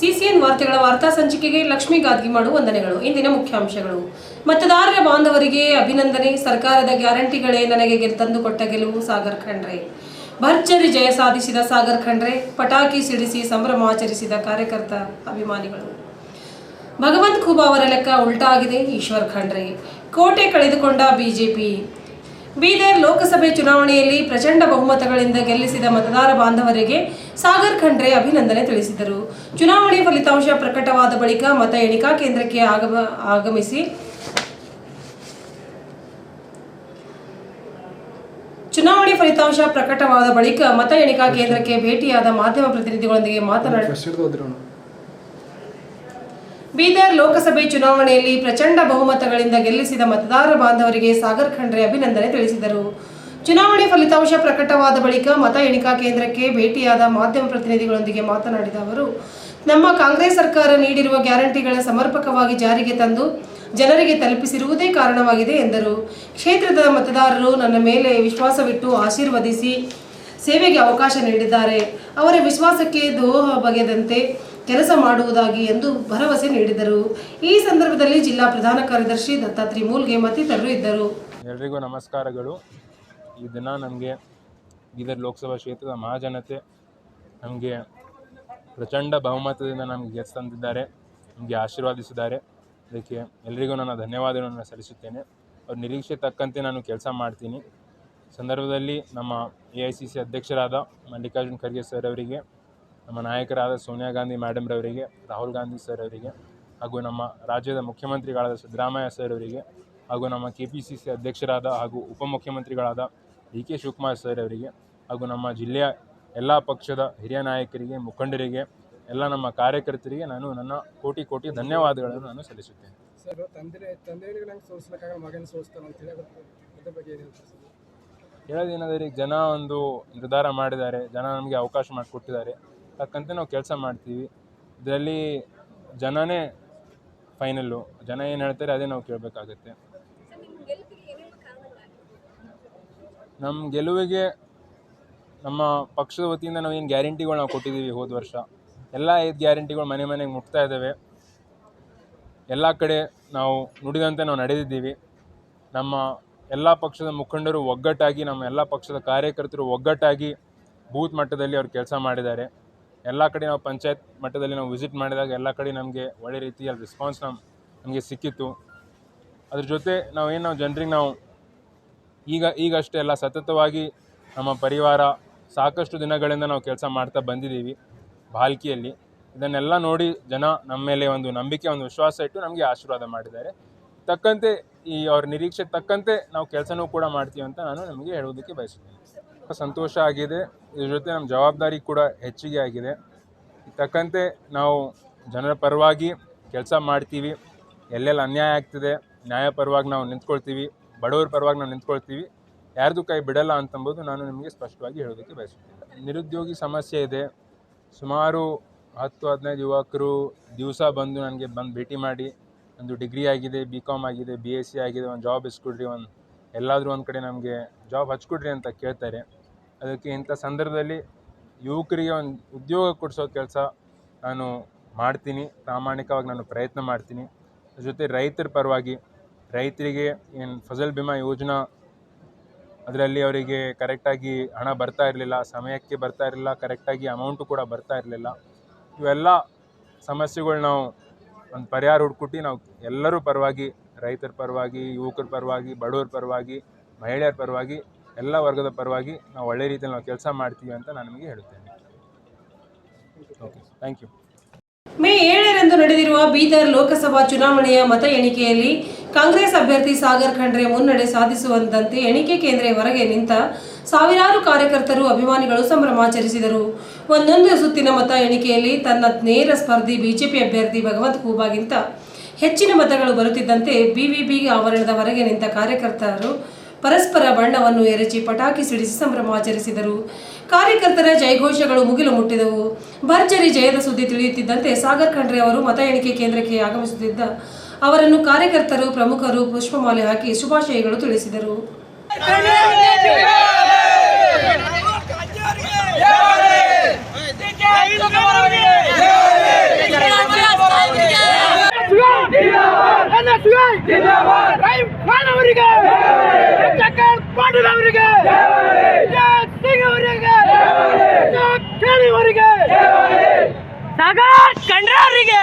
CCN ವಾರ್ತೆಗಳ ವಾರ್ತಾ ಸಂಚಿಕೆಗೆ ಲಕ್ಷ್ಮೀ ಗಾದ್ಗಿಮಾಡು ವಂದನೆಗಳು. ಇಂದಿನ ಮುಖ್ಯಾಂಶಗಳು. ಮತದಾರರ ಬಾಂಧವರಿಗೆ ಅಭಿನಂದನೆ. ಸರ್ಕಾರದ ಗ್ಯಾರಂಟಿಗಳೇ ನನಗೆ ತಂದು ತಂದುಕೊಟ್ಟ ಗೆಲುವು ಸಾಗರ್ ಖಂಡ್ರೆ. ಭರ್ಜರಿ ಜಯ ಸಾಧಿಸಿದ ಸಾಗರ್ ಖಂಡ್ರೆ. ಪಟಾಕಿ ಸಿಡಿಸಿ ಸಂಭ್ರಮಾಚರಿಸಿದ ಕಾರ್ಯಕರ್ತ ಅಭಿಮಾನಿಗಳು. ಭಗವಂತ್ ಖೂಬಾ ಅವರ ಲೆಕ್ಕ ಉಲ್ಟಾಗಿದೆ ಈಶ್ವರ್ ಖಂಡ್ರೆ. ಕೋಟೆ ಕಳೆದುಕೊಂಡ ಬಿಜೆಪಿ. ಬೀದರ್ ಲೋಕಸಭೆ ಚುನಾವಣೆಯಲ್ಲಿ ಪ್ರಚಂಡ ಬಹುಮತಗಳಿಂದ ಗೆಲ್ಲಿಸಿದ ಮತದಾರ ಬಾಂಧವರಿಗೆ ಸಾಗರ್ ಖಂಡ್ರೆ ಅಭಿನಂದನೆ ತಿಳಿಸಿದರು. ಚುನಾವಣೆ ಫಲಿತಾಂಶ ಪ್ರಕಟವಾದ ಬಳಿಕ ಮತ ಎಣಿಕಾ ಕೇಂದ್ರಕ್ಕೆ ಆಗಮ, ಆಗಮಿಸಿ ಚುನಾವಣೆ ಫಲಿತಾಂಶ ಪ್ರಕಟವಾದ ಬಳಿಕ ಮತ ಎಣಿಕಾ ಕೇಂದ್ರಕ್ಕೆ ಭೇಟಿಯಾದ ಮಾಧ್ಯಮ ಪ್ರತಿನಿಧಿಗಳೊಂದಿಗೆ ಮಾತನಾಡಿ ಫಸ್ಟ್ ಹಿಡ್ದು ಓದಿರೋಣ ಬೀದರ್ ಲೋಕಸಭೆ ಚುನಾವಣೆಯಲ್ಲಿ ಪ್ರಚಂಡ ಬಹುಮತಗಳಿಂದ ಗೆಲ್ಲಿಸಿದ ಮತದಾರ ಬಾಂಧವರಿಗೆ ಸಾಗರ್ ಖಂಡ್ರೆ ಅಭಿನಂದನೆ ತಿಳಿಸಿದರು. ಚುನಾವಣೆ ಫಲಿತಾಂಶ ಪ್ರಕಟವಾದ ಬಳಿಕ ಮತ ಎಣಿಕಾ ಕೇಂದ್ರಕ್ಕೆ ಭೇಟಿಯಾದ ಮಾಧ್ಯಮ ಪ್ರತಿನಿಧಿಗಳೊಂದಿಗೆ ಮಾತನಾಡಿದ ಅವರು, ನಮ್ಮ ಕಾಂಗ್ರೆಸ್ ಸರ್ಕಾರ ನೀಡಿರುವ ಗ್ಯಾರಂಟಿಗಳ ಸಮರ್ಪಕವಾಗಿ ಜಾರಿಗೆ ತಂದು ಜನರಿಗೆ ತಲುಪಿಸಿರುವುದೇ ಕಾರಣವಾಗಿದೆ ಎಂದರು. ಕ್ಷೇತ್ರದ ಮತದಾರರು ನನ್ನ ಮೇಲೆ ವಿಶ್ವಾಸವಿಟ್ಟು ಆಶೀರ್ವದಿಸಿ ಸೇವೆಗೆ ಅವಕಾಶ ನೀಡಿದ್ದಾರೆ. ಅವರ ವಿಶ್ವಾಸಕ್ಕೆ ದೋಹ ಬಗೆದಂತೆ ಕೆಲಸ ಮಾಡುವುದಾಗಿ ಎಂದು ಭರವಸೆ ನೀಡಿದರು. ಈ ಸಂದರ್ಭದಲ್ಲಿ ಜಿಲ್ಲಾ ಪ್ರಧಾನ ಕಾರ್ಯದರ್ಶಿ ದತ್ತಾತ್ರಿ ಮೂಲ್ಗೆ ಮತ್ತಿತರರು ಇದ್ದರು. ಎಲ್ರಿಗೂ ನಮಸ್ಕಾರಗಳು. ಈ ದಿನ ನಮಗೆ ಬೀದರ್ ಲೋಕಸಭಾ ಕ್ಷೇತ್ರದ ಮಹಾಜನತೆ ನಮಗೆ ಪ್ರಚಂಡ ಬಹುಮತದಿಂದ ನಮಗೆ ಗೆದ್ದು ತಂದಿದ್ದಾರೆ ನಮಗೆ ಆಶೀರ್ವಾದಿಸಿದ್ದಾರೆ. ಅದಕ್ಕೆ ಎಲ್ರಿಗೂ ನನ್ನ ಧನ್ಯವಾದಗಳನ್ನು ಸಲ್ಲಿಸುತ್ತೇನೆ. ಅವ್ರ ನಿರೀಕ್ಷೆ ತಕ್ಕಂತೆ ನಾನು ಕೆಲಸ ಮಾಡ್ತೀನಿ. ಸಂದರ್ಭದಲ್ಲಿ ನಮ್ಮ ಎ ಐ ಸಿ ಸಿ ಅಧ್ಯಕ್ಷರಾದ ಮಲ್ಲಿಕಾರ್ಜುನ್ ಖರ್ಗೆ ಸರ್ ಅವರಿಗೆ, ನಮ್ಮ ನಾಯಕರಾದ ಸೋನಿಯಾ ಗಾಂಧಿ ಮೇಡಮ್ರವರಿಗೆ ರಾಹುಲ್ ಗಾಂಧಿ ಸರ್ ಅವರಿಗೆ, ಹಾಗೂ ನಮ್ಮ ರಾಜ್ಯದ ಮುಖ್ಯಮಂತ್ರಿಗಳಾದ ಸಿದ್ದರಾಮಯ್ಯ ಸರ್ ಅವರಿಗೆ, ಹಾಗೂ ನಮ್ಮ ಕೆ ಪಿ ಸಿ ಸಿ ಅಧ್ಯಕ್ಷರಾದ ಹಾಗೂ ಉಪಮುಖ್ಯಮಂತ್ರಿಗಳಾದ ಡಿ ಕೆ ಶಿವಕುಮಾರ್ ಸರ್ ಅವರಿಗೆ ಹಾಗೂ ನಮ್ಮ ಜಿಲ್ಲೆಯ ಎಲ್ಲ ಪಕ್ಷದ ಹಿರಿಯ ನಾಯಕರಿಗೆ ಮುಖಂಡರಿಗೆ ಎಲ್ಲ ನಮ್ಮ ಕಾರ್ಯಕರ್ತರಿಗೆ ನಾನು ನನ್ನ ಕೋಟಿ ಕೋಟಿ ಧನ್ಯವಾದಗಳನ್ನು ನಾನು ಸಲ್ಲಿಸುತ್ತೇನೆ. ಸರ್ ಹೇಳೋದೇನಾದ್ರೆ ಈಗ ಜನ ಒಂದು ನಿರ್ಧಾರ ಮಾಡಿದ್ದಾರೆ ಜನ ನಮಗೆ ಅವಕಾಶ ಮಾಡಿಕೊಟ್ಟಿದ್ದಾರೆ. ತಕ್ಕಂತೆ ನಾವು ಕೆಲಸ ಮಾಡ್ತೀವಿ. ಇದರಲ್ಲಿ ಜನನೇ ಫೈನಲ್ಲು ಜನ ಏನು ಹೇಳ್ತಾರೆ ಅದೇ ನಾವು ಕೇಳಬೇಕಾಗತ್ತೆ. ನಮ್ಮ ಗೆಲುವಿಗೆ ನಮ್ಮ ಪಕ್ಷದ ವತಿಯಿಂದ ನಾವು ಏನು ಗ್ಯಾರಂಟಿಗಳು ನಾವು ಕೊಟ್ಟಿದ್ದೀವಿ ಹೋದ ವರ್ಷ. ಎಲ್ಲ ಐದು ಗ್ಯಾರಂಟಿಗಳು ಮನೆ ಮನೆಗೆ ಮುಟ್ತಾ ಇದ್ದಾವೆ ಎಲ್ಲ ಕಡೆ ನಾವು ನುಡಿದಂತೆ ನಾವು ನಡೆದಿದ್ದೀವಿ. ನಮ್ಮ ಎಲ್ಲ ಪಕ್ಷದ ಮುಖಂಡರು ಒಗ್ಗಟ್ಟಾಗಿ, ನಮ್ಮ ಎಲ್ಲ ಪಕ್ಷದ ಕಾರ್ಯಕರ್ತರು ಒಗ್ಗಟ್ಟಾಗಿ ಬೂತ್ ಮಟ್ಟದಲ್ಲಿ ಅವ್ರು ಕೆಲಸ ಮಾಡಿದ್ದಾರೆ. ಎಲ್ಲ ಕಡೆ ನಾವು ಪಂಚಾಯತ್ ಮಟ್ಟದಲ್ಲಿ ನಾವು ವಿಸಿಟ್ ಮಾಡಿದಾಗ ಎಲ್ಲ ಕಡೆ ನಮಗೆ ಒಳ್ಳೆ ರೀತಿಯಲ್ಲಿ ರೆಸ್ಪಾನ್ಸ್ ನಮ್ಮ ನಮಗೆ ಸಿಕ್ಕಿತ್ತು. ಅದ್ರ ಜೊತೆ ನಾವೇನು ನಾವು ಜನರಿಗೆ ನಾವು ಈಗ, ಈಗಷ್ಟೇ ಅಲ್ಲ, ಸತತವಾಗಿ ನಮ್ಮ ಪರಿವಾರ ಸಾಕಷ್ಟು ದಿನಗಳಿಂದ ನಾವು ಕೆಲಸ ಮಾಡ್ತಾ ಬಂದಿದ್ದೀವಿ ಬಾಲ್ಕಿಯಲ್ಲಿ. ಇದನ್ನೆಲ್ಲ ನೋಡಿ ಜನ ನಮ್ಮ ಮೇಲೆ ಒಂದು ನಂಬಿಕೆ, ಒಂದು ವಿಶ್ವಾಸ ಇಟ್ಟು ನಮಗೆ ಆಶೀರ್ವಾದ ಮಾಡಿದ್ದಾರೆ. ತಕ್ಕಂತೆ ಈ ಅವ್ರ ನಿರೀಕ್ಷೆ ತಕ್ಕಂತೆ ನಾವು ಕೆಲಸನೂ ಕೂಡ ಮಾಡ್ತೀವಿ ಅಂತ ನಾನು ನಮಗೆ ಹೇಳೋದಕ್ಕೆ ಬಯಸುತ್ತೇನೆ. ಸಂತೋಷ ಆಗಿದೆ. ಇದ್ರ ಜೊತೆ ನಮ್ಮ ಜವಾಬ್ದಾರಿ ಕೂಡ ಹೆಚ್ಚಿಗೆ ಆಗಿದೆ. ತಕ್ಕಂತೆ ನಾವು ಜನರ ಪರವಾಗಿ ಕೆಲಸ ಮಾಡ್ತೀವಿ. ಎಲ್ಲೆಲ್ಲಿ ಅನ್ಯಾಯ ಆಗ್ತಿದೆ ನ್ಯಾಯ ಪರವಾಗಿ ನಾವು ನಿಂತ್ಕೊಳ್ತೀವಿ. ಬಡವರ ಪರವಾಗಿ ನಾವು ನಿಂತ್ಕೊಳ್ತೀವಿ. ಯಾರ್ದು ಕೈ ಬಿಡಲ್ಲ ಅಂತಂಬುದು ನಾನು ನಿಮಗೆ ಸ್ಪಷ್ಟವಾಗಿ ಹೇಳೋದಕ್ಕೆ ಬಯಸುತ್ತೇನೆ. ನಿರುದ್ಯೋಗಿ ಸಮಸ್ಯೆ ಇದೆ. ಸುಮಾರು ಹತ್ತು, ಹದಿನೈದು ಯುವಕರು ದಿವಸ ಬಂದು ನನಗೆ ಬಂದು ಭೇಟಿ ಮಾಡಿ, ಒಂದು ಡಿಗ್ರಿ ಆಗಿದೆ ಬಿ ಕಾಮ್ ಆಗಿದೆ ಬಿ ಎಸ್ ಸಿ ಆಗಿದೆ, ಒಂದು ಜಾಬ್ ಇಸ್ಕೊಡ್ರಿ ಒಂದು ಎಲ್ಲಾದರೂ ಒಂದು ಕಡೆ ನಮಗೆ ಜಾಬ್ ಹಚ್ಕೊಡ್ರಿ ಅಂತ ಕೇಳ್ತಾರೆ. ಅದಕ್ಕೆ ಇಂಥ ಸಂದರ್ಭದಲ್ಲಿ ಯುವಕರಿಗೆ ಒಂದು ಉದ್ಯೋಗ ಕೊಡಿಸೋ ಕೆಲಸ ನಾನು ಮಾಡ್ತೀನಿ. ಪ್ರಾಮಾಣಿಕವಾಗಿ ನಾನು ಪ್ರಯತ್ನ ಮಾಡ್ತೀನಿ. ಜೊತೆ ರೈತರ ಪರವಾಗಿ ರೈತರಿಗೆ ಏನು ಫಸಲ್ ಬಿಮಾ ಯೋಜನಾ ಅದರಲ್ಲಿ ಅವರಿಗೆ ಕರೆಕ್ಟಾಗಿ ಹಣ ಬರ್ತಾ ಇರಲಿಲ್ಲ, ಸಮಯಕ್ಕೆ ಬರ್ತಾ ಇರಲಿಲ್ಲ ಕರೆಕ್ಟಾಗಿ ಅಮೌಂಟು ಕೂಡ ಬರ್ತಾ ಇರಲಿಲ್ಲ. ಇವೆಲ್ಲ ಸಮಸ್ಯೆಗಳು ನಾವು ಒಂದು ಪರಿಹಾರ ಹುಡ್ಕೊಟ್ಟು ನಾವು ಎಲ್ಲರೂ ಪರವಾಗಿ, ರೈತರ ಪರವಾಗಿ, ಯುವಕರ ಪರವಾಗಿ, ಬಡವರ ಪರವಾಗಿ, ಮಹಿಳೆಯರ ಪರವಾಗಿ, ಎಲ್ಲ ವರ್ಗದ ಪರವಾಗಿ ನಾವು ಒಳ್ಳೆ ರೀತಿಯಲ್ಲಿ ನಾವು ಕೆಲಸ ಮಾಡ್ತೀವಿ ಅಂತ ನಾನು ನಿಮಗೆ ಹೇಳುತ್ತೇನೆ. ಓಕೆ ಥ್ಯಾಂಕ್ ಯು ಮೇ ಏಳರಂದು ನಡೆದಿರುವ ಬೀದರ್ ಲೋಕಸಭಾ ಚುನಾವಣೆಯ ಮತ ಎಣಿಕೆಯಲ್ಲಿ ಕಾಂಗ್ರೆಸ್ ಅಭ್ಯರ್ಥಿ ಸಾಗರ್ ಖಂಡ್ರೆ ಮುನ್ನಡೆ ಸಾಧಿಸುವಂತೆ ಎಣಿಕೆ ಕೇಂದ್ರ ಹೊರಗೆ ನಿಂತ ಸಾವಿರಾರು ಕಾರ್ಯಕರ್ತರು ಅಭಿಮಾನಿಗಳು ಸಂಭ್ರಮಾಚರಿಸಿದರು ಒಂದೊಂದು ಸುತ್ತಿನ ಮತ ಎಣಿಕೆಯಲ್ಲಿ ತನ್ನ ನೇರ ಸ್ಪರ್ಧಿ ಬಿಜೆಪಿ ಅಭ್ಯರ್ಥಿ ಭಗವಂತ್ ಖೂಬಾಗಿಂತ ಹೆಚ್ಚಿನ ಮತಗಳು ಬರುತ್ತಿದ್ದಂತೆ ಬಿವಿಬಿ ಆವರಣದ ಹೊರಗೆ ನಿಂತ ಕಾರ್ಯಕರ್ತರು ಪರಸ್ಪರ ಬಣ್ಣವನ್ನು ಎರಚಿ ಪಟಾಕಿ ಸಿಡಿಸಿ ಸಂಭ್ರಮಾಚರಿಸಿದರು ಕಾರ್ಯಕರ್ತರ ಜಯಘೋಷಗಳು ಮುಗಿಲು ಮುಟ್ಟಿದವು. ಭರ್ಜರಿ ಜಯದ ಸುದ್ದಿ ತಿಳಿಯುತ್ತಿದ್ದಂತೆ ಸಾಗರ್ ಖಂಡ್ರೆ ಅವರು ಮತ ಎಣಿಕೆ ಕೇಂದ್ರಕ್ಕೆ ಆಗಮಿಸುತ್ತಿದ್ದ ಅವರನ್ನು ಕಾರ್ಯಕರ್ತರು ಪ್ರಮುಖರು ಪುಷ್ಪಮಾಲೆ ಹಾಕಿ ಶುಭಾಶಯಗಳು ತಿಳಿಸಿದರು. ಸಾಗರ್ ಅವರಿಗೆ.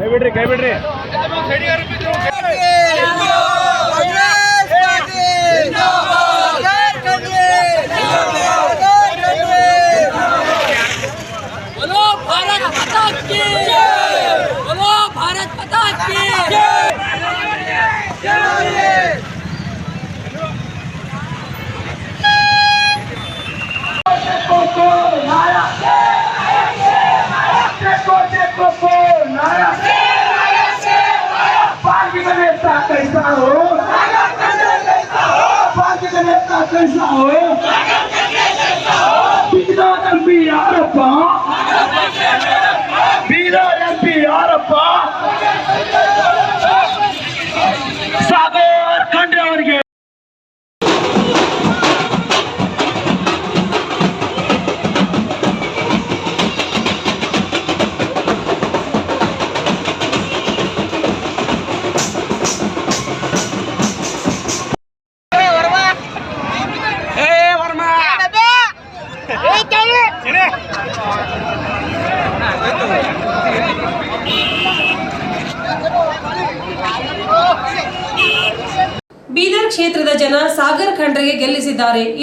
ಕೈ ಬಿಡ್ರಿ ಕೈ ಬಿಡ್ರಿ बोलो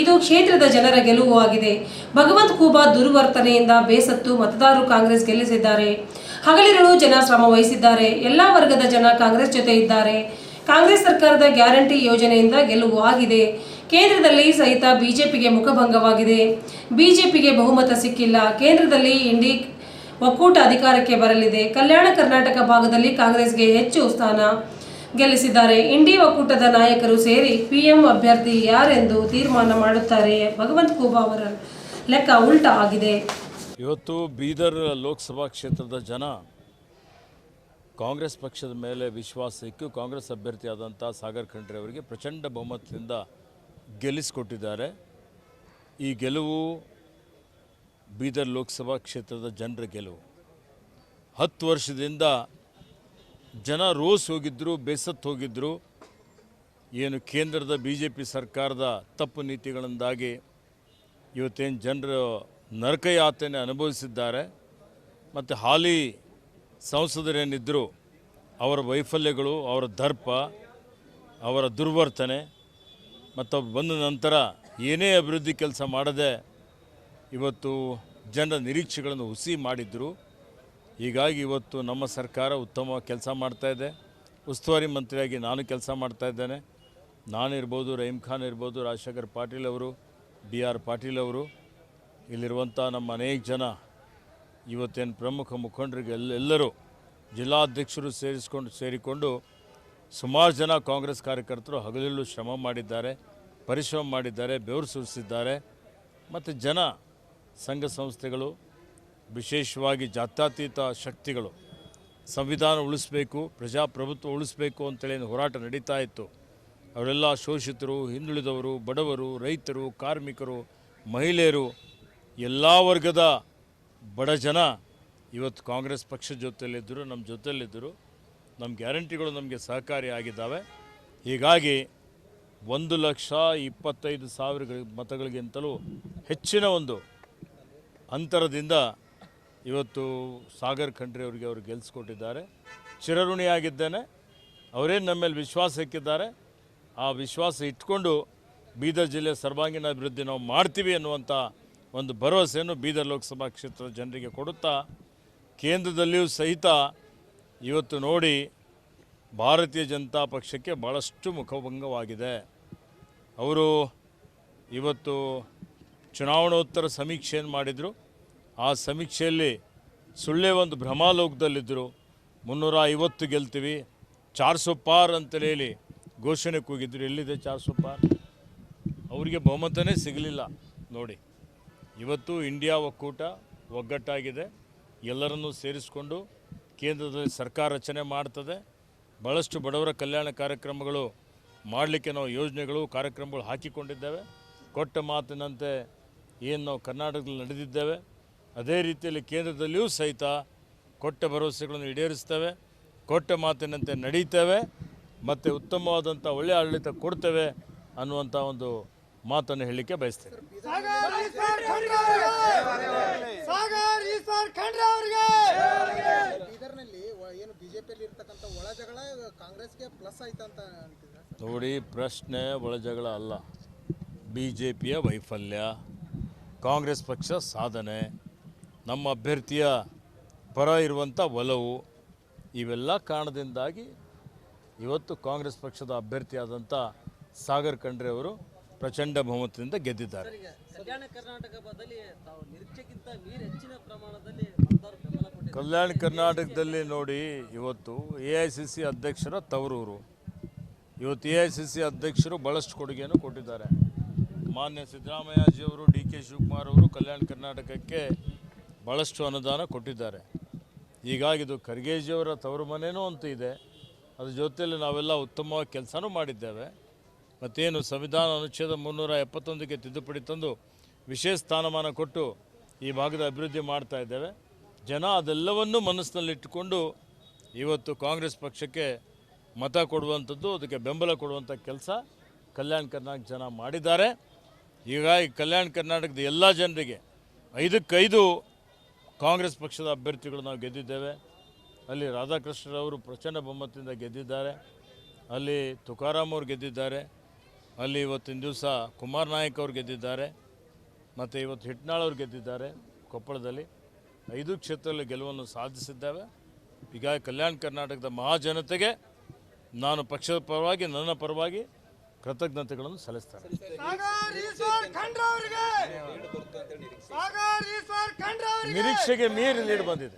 ಇದು ಕ್ಷೇತ್ರದ ಜನರ ಗೆಲುವು ಆಗಿದೆ. ಭಗವಂತ್ ಖೂಬಾ ದುರ್ವರ್ತನೆಯಿಂದ ಬೇಸತ್ತು ಮತದಾರರು ಕಾಂಗ್ರೆಸ್ ಗೆಲ್ಲಿಸಿದ್ದಾರೆ. ಹಗಲಿರುಳು ಜನ ಶ್ರಮ ವಹಿಸಿದ್ದಾರೆ. ಎಲ್ಲಾ ವರ್ಗದ ಜನ ಕಾಂಗ್ರೆಸ್ ಜೊತೆ ಇದ್ದಾರೆ. ಕಾಂಗ್ರೆಸ್ ಸರ್ಕಾರದ ಗ್ಯಾರಂಟಿ ಯೋಜನೆಯಿಂದ ಗೆಲುವು ಆಗಿದೆ. ಕೇಂದ್ರದಲ್ಲಿ ಸಹಿತ ಬಿಜೆಪಿಗೆ ಮುಖಭಂಗವಾಗಿದೆ. ಬಿಜೆಪಿಗೆ ಬಹುಮತ ಸಿಕ್ಕಿಲ್ಲ. ಕೇಂದ್ರದಲ್ಲಿ ಇಂಡಿ ಒಕ್ಕೂಟ ಅಧಿಕಾರಕ್ಕೆ ಬರಲಿದೆ. ಕಲ್ಯಾಣ ಕರ್ನಾಟಕ ಭಾಗದಲ್ಲಿ ಕಾಂಗ್ರೆಸ್ಗೆ ಹೆಚ್ಚು ಸ್ಥಾನ. ಗೆಲ್ಲಿಸಿದ್ದಾರೆ. ಇಂಡಿ ಒಕ್ಕೂಟದ ನಾಯಕರು ಸೇರಿ ಪಿಎಂ ಅಭ್ಯರ್ಥಿ ಯಾರೆಂದು ತೀರ್ಮಾನ ಮಾಡುತ್ತಾರೆ ಭಗವಂತ ಖೂಬಾ ಅವರ ಲೆಕ್ಕ ಉಲ್ಟಾ ಆಗಿದೆ. ಇವತ್ತು ಬೀದರ್ ಲೋಕಸಭಾ ಕ್ಷೇತ್ರದ ಜನ ಕಾಂಗ್ರೆಸ್ ಪಕ್ಷದ ಮೇಲೆ ವಿಶ್ವಾಸ ಇಟ್ಟು ಕಾಂಗ್ರೆಸ್ ಅಭ್ಯರ್ಥಿಯಾದಂಥ ಸಾಗರ್ ಖಂಡ್ರೆ ಅವರಿಗೆ ಪ್ರಚಂಡ ಬಹುಮತದಿಂದ ಗೆಲ್ಲಿಸಿಕೊಟ್ಟಿದ್ದಾರೆ. ಈ ಗೆಲುವು ಬೀದರ್ ಲೋಕಸಭಾ ಕ್ಷೇತ್ರದ ಜನರ ಗೆಲುವು. ಹತ್ತು ವರ್ಷದಿಂದ ಜನ ರೋಸ್ ಹೋಗಿದ್ದರು ಬೇಸತ್ತು ಹೋಗಿದ್ದರು ಏನು ಕೇಂದ್ರದ ಬಿ ಜೆ ಪಿ ಸರ್ಕಾರದ ತಪ್ಪು ನೀತಿಗಳಿಂದಾಗಿ ಇವತ್ತೇನು ಜನರು ನರಕಯಾತನೆ ಅನುಭವಿಸಿದ್ದಾರೆ. ಮತ್ತು ಹಾಲಿ ಸಂಸದರೇನಿದ್ದರು ಅವರ ವೈಫಲ್ಯಗಳು, ಅವರ ದರ್ಪ, ಅವರ ದುರ್ವರ್ತನೆ ಮತ್ತು ಬಂದ ನಂತರ ಏನೇ ಅಭಿವೃದ್ಧಿ ಕೆಲಸ ಮಾಡದೆ ಇವತ್ತು ಜನರ ನಿರೀಕ್ಷೆಗಳನ್ನು ಹುಸಿ ಮಾಡಿದರು. ಹೀಗಾಗಿ ಇವತ್ತು ನಮ್ಮ ಸರ್ಕಾರ ಉತ್ತಮ ಕೆಲಸ ಮಾಡ್ತಾ ಇದೆ. ಉಸ್ತುವಾರಿ ಮಂತ್ರಿಯಾಗಿ ನಾನು ಕೆಲಸ ಮಾಡ್ತಾ ಇದ್ದೇನೆ. ನಾನಿರ್ಬೋದು ರಹೀಮ್ ಖಾನ್ ಇರ್ಬೋದು, ರಾಜಶೇಖರ್ ಪಾಟೀಲ್ ಅವರು ಬಿ ಆರ್ ಪಾಟೀಲ್ ಅವರು, ಇಲ್ಲಿರುವಂಥ ನಮ್ಮ ಅನೇಕ ಜನ, ಇವತ್ತೇನು ಪ್ರಮುಖ ಮುಖಂಡರಿಗೆ ಎಲ್ಲೆಲ್ಲರೂ ಜಿಲ್ಲಾಧ್ಯಕ್ಷರು ಸೇರಿಸ್ಕೊಂಡು, ಸೇರಿಕೊಂಡು ಸುಮಾರು ಜನ ಕಾಂಗ್ರೆಸ್ ಕಾರ್ಯಕರ್ತರು ಹಗಲಿಲ್ಲು ಶ್ರಮ ಮಾಡಿದ್ದಾರೆ, ಪರಿಶ್ರಮ ಮಾಡಿದ್ದಾರೆ, ಬೆವರು ಸುರಿಸಿದ್ದಾರೆ. ಮತ್ತು ಜನ, ಸಂಘ ಸಂಸ್ಥೆಗಳು ವಿಶೇಷವಾಗಿ ಜಾತ್ಯತೀತ ಶಕ್ತಿಗಳು. ಸಂವಿಧಾನ ಉಳಿಸ್ಬೇಕು, ಪ್ರಜಾಪ್ರಭುತ್ವ ಉಳಿಸ್ಬೇಕು ಅಂತೇಳಿ ಹೋರಾಟ ನಡೀತಾ ಇತ್ತು. ಅವರೆಲ್ಲ ಶೋಷಿತರು, ಹಿಂದುಳಿದವರು, ಬಡವರು, ರೈತರು, ಕಾರ್ಮಿಕರು, ಮಹಿಳೆಯರು, ಎಲ್ಲ ವರ್ಗದ ಬಡ ಜನ ಇವತ್ತು ಕಾಂಗ್ರೆಸ್ ಪಕ್ಷದ ಜೊತೆಯಲ್ಲಿದ್ದರು, ನಮ್ಮ ಜೊತೆಯಲ್ಲಿದ್ದರು. ನಮ್ಮ ಗ್ಯಾರಂಟಿಗಳು ನಮಗೆ ಸಹಕಾರಿಯಾಗಿದ್ದಾವೆ ಹೀಗಾಗಿ ಒಂದು ಲಕ್ಷ ಇಪ್ಪತ್ತೈದು ಸಾವಿರ ಮತಗಳಿಗಿಂತಲೂ ಹೆಚ್ಚಿನ ಒಂದು ಅಂತರದಿಂದ ಇವತ್ತು ಸಾಗರ್ ಖಂಡ್ರಿ ಅವರಿಗೆ ಅವರು ಗೆಲ್ಲಿಸ್ಕೊಟ್ಟಿದ್ದಾರೆ ಚಿರಋಣಿಯಾಗಿದ್ದೇನೆ. ಅವರೇ ನಮ್ಮ ಮೇಲೆ ವಿಶ್ವಾಸ ಇಕ್ಕಿದ್ದಾರೆ. ಆ ವಿಶ್ವಾಸ ಇಟ್ಕೊಂಡು ಬೀದರ್ ಜಿಲ್ಲೆ ಸರ್ವಾಂಗೀಣ ಅಭಿವೃದ್ಧಿ ನಾವು ಮಾಡ್ತೀವಿ ಅನ್ನುವಂಥ ಒಂದು ಭರವಸೆಯನ್ನು ಬೀದರ್ ಲೋಕಸಭಾ ಕ್ಷೇತ್ರದ ಜನರಿಗೆ ಕೊಡುತ್ತಾ, ಕೇಂದ್ರದಲ್ಲಿಯೂ ಸಹಿತ ಇವತ್ತು ನೋಡಿ ಭಾರತೀಯ ಜನತಾ ಪಕ್ಷಕ್ಕೆ ಭಾಳಷ್ಟು ಮುಖಭಂಗವಾಗಿದೆ. ಅವರು ಇವತ್ತು ಚುನಾವಣೋತ್ತರ ಸಮೀಕ್ಷೆಯನ್ನು ಮಾಡಿದರು. ಆ ಸಮೀಕ್ಷೆಯಲ್ಲಿ ಸುಳ್ಳೆ ಒಂದು ಭ್ರಮಾಲೋಕದಲ್ಲಿದ್ದರು. ಮುನ್ನೂರ ಐವತ್ತು ಗೆಲ್ತೀವಿ. ಚಾರ್ ಸೊ ಪಾರ್ ಅಂತೇಳಿ ಘೋಷಣೆ ಕೂಗಿದ್ರು. ಎಲ್ಲಿದೆ ಚಾರ್ ಸೊ ಪಾರ್ ಅವರಿಗೆ ಬಹುಮತನೇ ಸಿಗಲಿಲ್ಲ. ನೋಡಿ, ಇವತ್ತು ಇಂಡಿಯಾ ಒಕ್ಕೂಟ ಒಗ್ಗಟ್ಟಾಗಿದೆ. ಎಲ್ಲರನ್ನೂ ಸೇರಿಸಿಕೊಂಡು ಕೇಂದ್ರದಲ್ಲಿ ಸರ್ಕಾರ ರಚನೆ ಮಾಡ್ತದೆ. ಭಾಳಷ್ಟು ಬಡವರ ಕಲ್ಯಾಣ ಕಾರ್ಯಕ್ರಮಗಳು ಮಾಡಲಿಕ್ಕೆ ನಾವು ಯೋಜನೆಗಳು, ಕಾರ್ಯಕ್ರಮಗಳು ಹಾಕಿಕೊಂಡಿದ್ದೇವೆ. ಕೊಟ್ಟ ಮಾತಿನಂತೆ ಏನು ನಾವು ಕರ್ನಾಟಕದಲ್ಲಿ ನಡೆದಿದ್ದೇವೆ. ಅದೇ ರೀತಿಯಲ್ಲಿ ಕೇಂದ್ರದಲ್ಲಿಯೂ ಸಹಿತ ಕೊಟ್ಟ ಭರವಸೆಗಳನ್ನು ಈಡೇರಿಸ್ತೇವೆ ಕೊಟ್ಟ ಮಾತಿನಂತೆ ನಡೀತೇವೆ ಮತ್ತು ಉತ್ತಮವಾದಂಥ ಒಳ್ಳೆಯ ಆಡಳಿತ ಕೊಡ್ತೇವೆ ಅನ್ನುವಂಥ ಒಂದು ಮಾತನ್ನು ಹೇಳಲಿಕ್ಕೆ ಬಯಸ್ತೇನೆ. ಒಳ ಜಗಳ ನೋಡಿ ಪ್ರಶ್ನೆ ಒಳಜಗಳ ಅಲ್ಲ. ಬಿ ಜೆ ಪಿಯ ವೈಫಲ್ಯ ಕಾಂಗ್ರೆಸ್ ಪಕ್ಷ ಸಾಧನೆ. ನಮ್ಮ ಅಭ್ಯರ್ಥಿಯ ಪರ ಇರುವಂಥ ಒಲವು ಇವೆಲ್ಲ ಕಾರಣದಿಂದಾಗಿ ಇವತ್ತು ಕಾಂಗ್ರೆಸ್ ಪಕ್ಷದ ಅಭ್ಯರ್ಥಿಯಾದಂಥ ಸಾಗರ್ ಖಂಡ್ರೆ ಅವರು ಪ್ರಚಂಡ ಬಹುಮತದಿಂದ ಗೆದ್ದಿದ್ದಾರೆ. ಕಲ್ಯಾಣ ಕರ್ನಾಟಕದಲ್ಲಿ ನೋಡಿ ಇವತ್ತು ಎ ಐ ಸಿ ಸಿ ಅಧ್ಯಕ್ಷರ ತವರೂರು. ಇವತ್ತು ಎ ಐ ಸಿ ಸಿ ಅಧ್ಯಕ್ಷರು ಭಾಳಷ್ಟು ಕೊಡುಗೆಯನ್ನು ಕೊಟ್ಟಿದ್ದಾರೆ. ಮಾನ್ಯ ಸಿದ್ದರಾಮಯ್ಯಜಿಯವರು ಡಿ ಕೆ ಶಿವಕುಮಾರ್ ಅವರು ಕಲ್ಯಾಣ ಕರ್ನಾಟಕಕ್ಕೆ ಭಾಳಷ್ಟು ಅನುದಾನ ಕೊಟ್ಟಿದ್ದಾರೆ. ಹೀಗಾಗಿ ಇದು ಖರ್ಗೆಜಿಯವರ ತವರು ಮನೆಯೂ ಅಂತೂ ಇದೆ. ಅದ್ರ ಜೊತೆಯಲ್ಲಿ ನಾವೆಲ್ಲ ಉತ್ತಮವಾಗಿ ಕೆಲಸನೂ ಮಾಡಿದ್ದೇವೆ. ಮತ್ತೇನು ಸಂವಿಧಾನ ಅನುಚ್ಛೇದ ಮುನ್ನೂರ ಎಪ್ಪತ್ತೊಂದಕ್ಕೆ ತಿದ್ದುಪಡಿ ತಂದು ವಿಶೇಷ ಸ್ಥಾನಮಾನ ಕೊಟ್ಟು ಈ ಭಾಗದ ಅಭಿವೃದ್ಧಿ ಮಾಡ್ತಾ ಇದ್ದೇವೆ. ಜನ ಅದೆಲ್ಲವನ್ನೂ ಮನಸ್ಸಿನಲ್ಲಿಟ್ಟುಕೊಂಡು ಇವತ್ತು ಕಾಂಗ್ರೆಸ್ ಪಕ್ಷಕ್ಕೆ ಮತ ಕೊಡುವಂಥದ್ದು, ಅದಕ್ಕೆ ಬೆಂಬಲ ಕೊಡುವಂಥ ಕೆಲಸ ಕಲ್ಯಾಣ ಕರ್ನಾಟಕ ಜನ ಮಾಡಿದ್ದಾರೆ. ಹೀಗಾಗಿ ಕಲ್ಯಾಣ ಕರ್ನಾಟಕದ ಎಲ್ಲ ಜನರಿಗೆ ಐದಕ್ಕೈದು ಕಾಂಗ್ರೆಸ್ ಪಕ್ಷದ ಅಭ್ಯರ್ಥಿಗಳು ನಾವು ಗೆದ್ದಿದ್ದೇವೆ. ಅಲ್ಲಿ ರಾಧಾಕೃಷ್ಣರವರು ಪ್ರಚಂಡ ಬಹುಮತದಿಂದ ಗೆದ್ದಿದ್ದಾರೆ. ಅಲ್ಲಿ ತುಕಾರಾಮ್ ಅವರು ಗೆದ್ದಿದ್ದಾರೆ. ಅಲ್ಲಿ ಇವತ್ತಿನ ದಿವಸ ಕುಮಾರ್ ನಾಯಕ್ ಅವರು ಗೆದ್ದಿದ್ದಾರೆ. ಮತ್ತು ಇವತ್ತು ಹಿಟ್ನಾಳ್ ಅವರು ಗೆದ್ದಿದ್ದಾರೆ ಕೊಪ್ಪಳದಲ್ಲಿ. ಐದು ಕ್ಷೇತ್ರದಲ್ಲಿ ಗೆಲುವನ್ನು ಸಾಧಿಸಿದ್ದೇವೆ. ಈಗ ಕಲ್ಯಾಣ ಕರ್ನಾಟಕದ ಮಹಾಜನತೆಗೆ ನಾನು ಪಕ್ಷದ ಪರವಾಗಿ, ನನ್ನ ಪರವಾಗಿ ಕೃತಜ್ಞತೆಗಳನ್ನು ಸಲ್ಲಿಸ್ತೇನೆ. ನಿರೀಕ್ಷೆಗೆ ಮೀರಿ ಲೀಡ್ ಬಂದಿದೆ.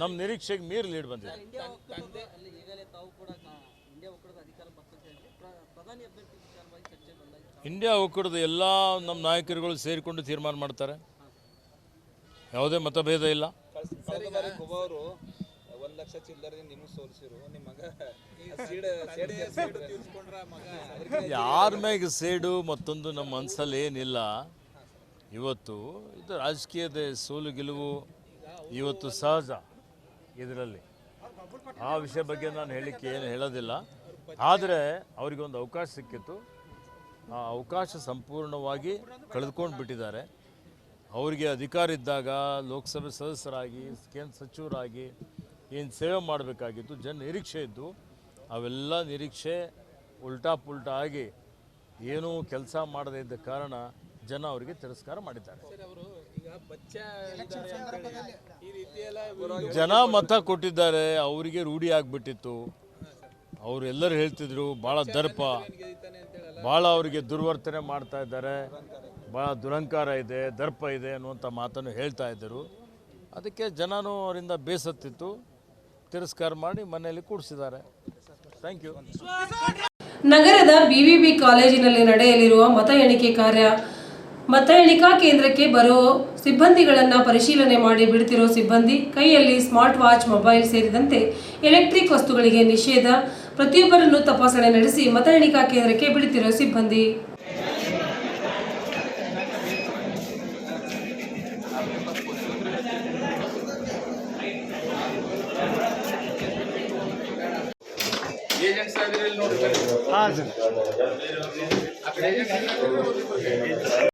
ನಮ್ಮ ನಿರೀಕ್ಷೆಗೆ ಮೀರಿ ಲೀಡ್ ಬಂದಿದೆ. ಇಂಡಿಯಾ ಒಕ್ಕೂಟದ ಎಲ್ಲ ನಮ್ಮ ನಾಯಕರುಗಳು ಸೇರಿಕೊಂಡು ತೀರ್ಮಾನ ಮಾಡ್ತಾರೆ. ಯಾವುದೇ ಮತಭೇದ ಇಲ್ಲ. ಅವರು ಒಂದ್ ಲಕ್ಷ ಚಿಲ್ಲರೆ ನಿಮ್ಗೆ ಸೋಲ್ಸಿರು. ನಿಮ್ಮ ಮಗ ಸೀಡ್ ತೀರ್ಸ್ಕೊಂಡ್ರ ಮಗ ಯಾರ ಮ್ಯಾಗ ಸೇಡು ಮತ್ತೊಂದು ನಮ್ಮ ಮನಸ್ಸಲ್ಲಿ ಏನಿಲ್ಲ. ಇವತ್ತು ಇದು ರಾಜಕೀಯದ ಸೋಲು ಗೆಲುವು ಇವತ್ತು ಸಹಜ ಇದರಲ್ಲಿ. ಆ ವಿಷಯ ಬಗ್ಗೆ ನಾನು ಹೇಳಲಿಕ್ಕೆ ಏನು ಹೇಳೋದಿಲ್ಲ. ಆದರೆ ಅವರಿಗೊಂದು ಅವಕಾಶ ಸಿಕ್ಕಿತ್ತು. ಆ ಅವಕಾಶ ಸಂಪೂರ್ಣವಾಗಿ ಕಳೆದುಕೊಂಡು ಬಿಟ್ಟಿದ್ದಾರೆ. ಅವರಿಗೆ ಅಧಿಕಾರ ಇದ್ದಾಗ ಲೋಕಸಭೆ ಸದಸ್ಯರಾಗಿ, ಕೇಂದ್ರ ಸಚಿವರಾಗಿ ಏನು ಸೇವೆ ಮಾಡಬೇಕಾಗಿತ್ತು, ಜನ ನಿರೀಕ್ಷೆ ಇದ್ದು ಅವೆಲ್ಲ ನಿರೀಕ್ಷೆ ಉಲ್ಟಾ ಪುಲ್ಟಾ ಆಗಿ ಏನೂ ಕೆಲಸ ಮಾಡದೇ ಇದ್ದ ಕಾರಣ ಜನ ಅವರಿಗೆ ತಿರಸ್ಕಾರ ಮಾಡಿದ್ದಾರೆ. ಅವರು ಈಗ ಬಚ್ಚ ಇದ್ದಾರೆ ಅಂತೇಳಿ ಈ ರೀತಿ ಜನ ಮತ ಕೊಟ್ಟಿದ್ದಾರೆ ಅವರಿಗೆ ರೂಢಿ ಆಗಿಬಿಟ್ಟಿತ್ತು. ಅವರೆಲ್ಲರೂ ಹೇಳ್ತಿದ್ರು ಭಾಳ ದರ್ಪ. ಭಾಳ ಅವರಿಗೆ ದುರ್ವರ್ತನೆ ಮಾಡ್ತಾ ಇದ್ದಾರೆ. ಭಾಳ ದುರಂಕಾರ ಇದೆ ದರ್ಪ ಇದೆ ಅನ್ನುವಂಥ ಮಾತನ್ನು ಹೇಳ್ತಾ ಇದ್ದರು. ಅದಕ್ಕೆ ಜನನೂ ಅವರಿಂದ ಬೇಸತ್ತಿತ್ತು. ತಿರಸ್ಕಾರ ಮಾಡಿ ಮನೆಯಲ್ಲಿ ಕೂಡಿಸಿದ್ದಾರೆ. ಥ್ಯಾಂಕ್ ಯು ನಗರದ ಬಿವಿಬಿ ಕಾಲೇಜಿನಲ್ಲಿ ನಡೆಯಲಿರುವ ಮತ ಎಣಿಕೆ ಕಾರ್ಯ ಮತ ಎಣಿಕಾ ಕೇಂದ್ರಕ್ಕೆ ಬರೋ ಸಿಬ್ಬಂದಿಗಳನ್ನು ಪರಿಶೀಲನೆ ಮಾಡಿ ಬಿಡ್ತಿರೋ ಸಿಬ್ಬಂದಿ ಕೈಯಲ್ಲಿ ಸ್ಮಾರ್ಟ್ ವಾಚ್, ಮೊಬೈಲ್ ಸೇರಿದಂತೆ ಎಲೆಕ್ಟ್ರಿಕ್ ವಸ್ತುಗಳಿಗೆ ನಿಷೇಧ. ಪ್ರತಿಯೊಬ್ಬರನ್ನು ತಪಾಸಣೆ ನಡೆಸಿ ಮತ ಎಣಿಕಾ ಕೇಂದ್ರಕ್ಕೆ ಬಿಡುತ್ತಿರೋ ಸಿಬ್ಬಂದಿ. Sir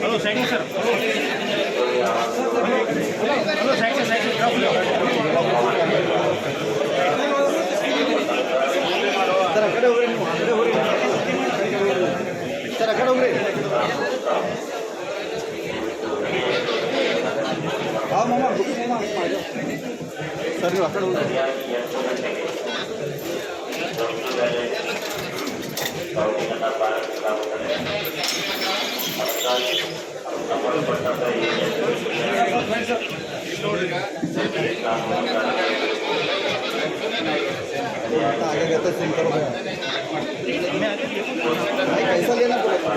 hello side sir hello side side sir అక్కడే ఊరే అక్కడే ఊరే సార్ అక్కడ ఊరే सर ಆ आगे कहते सिम कैसा लेना पड़ेगा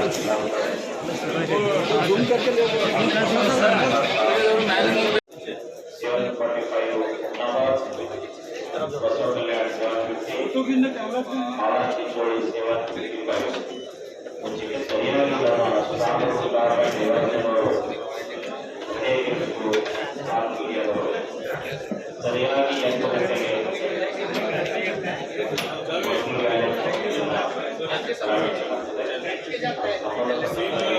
करके ले in the development. Maharashtra Police Seva Tribute by which is Sariyana Dharma Sudhama Sudhama Devajan Hare Guru Sarkiya Sariyana Yantra Sariyana Yantra Sariyana